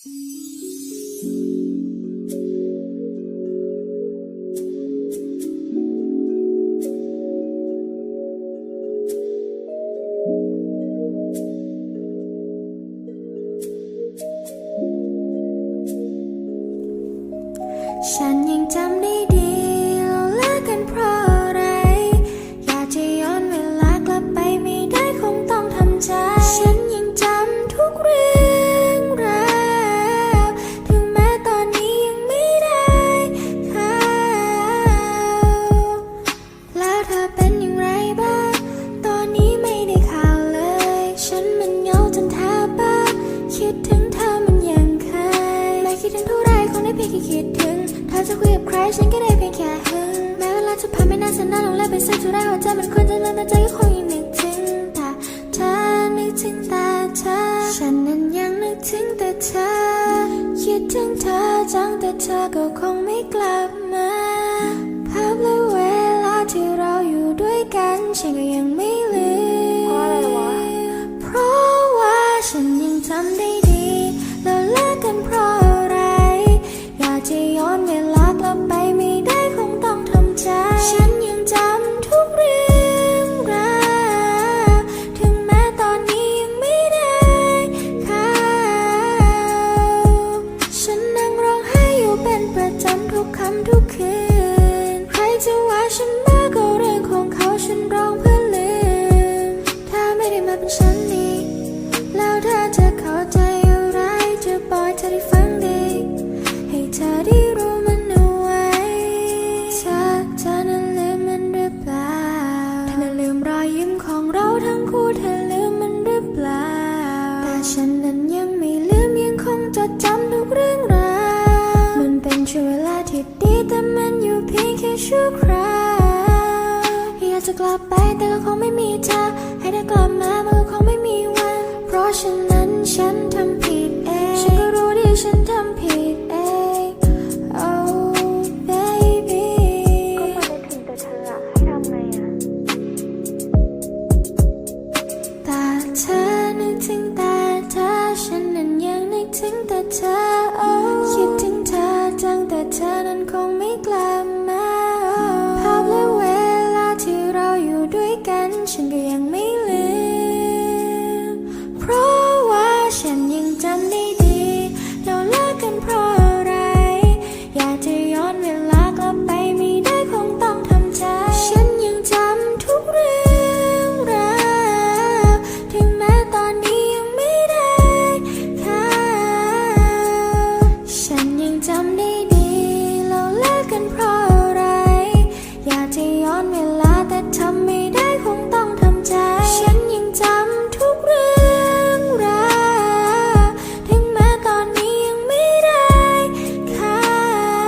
ฉันยังจำได้ดี พียงแค่คิดถึงเธอจะคุยกับใครฉันก็ได้เพียงแค่หึงแม้เวลาจะผ่านไม่นานแสนนานลงแล้วไปสักเท่าไรหัวใจมันควรจะเลื่มแต่ใจก็คงยังนึกถึงแต่เธอนึกถึงแต่เธอฉันนั้นยังนึกถึงแต่เธอ คิดถึงเธอจังแต่เธอก็คงไม่กลั ทุกคืน ใครจะว่าฉันบ้าก็เรื่องของเขาฉันร้องเพื่อลืม ถ้าไม่ได้มาเป็นฉันนี่แล้วเธอจะเข้าใจอะไรจะบอกให้เธอได้ฟังดี ให้เธอได้รู้มันเอาไว้เธอเธอนั้นลืมมันหรือเปล่าเธอนั้นลืมรอยยิ้มของเราทั้งคู่เธอลืมมันหรือเปล่าแต่ฉัน ชั่วคราวอยากจะกลับไปแต่ก็คงไม่มีเธอให้เธอกลับมามันก็คงไม่มีวัน เพราะฉัน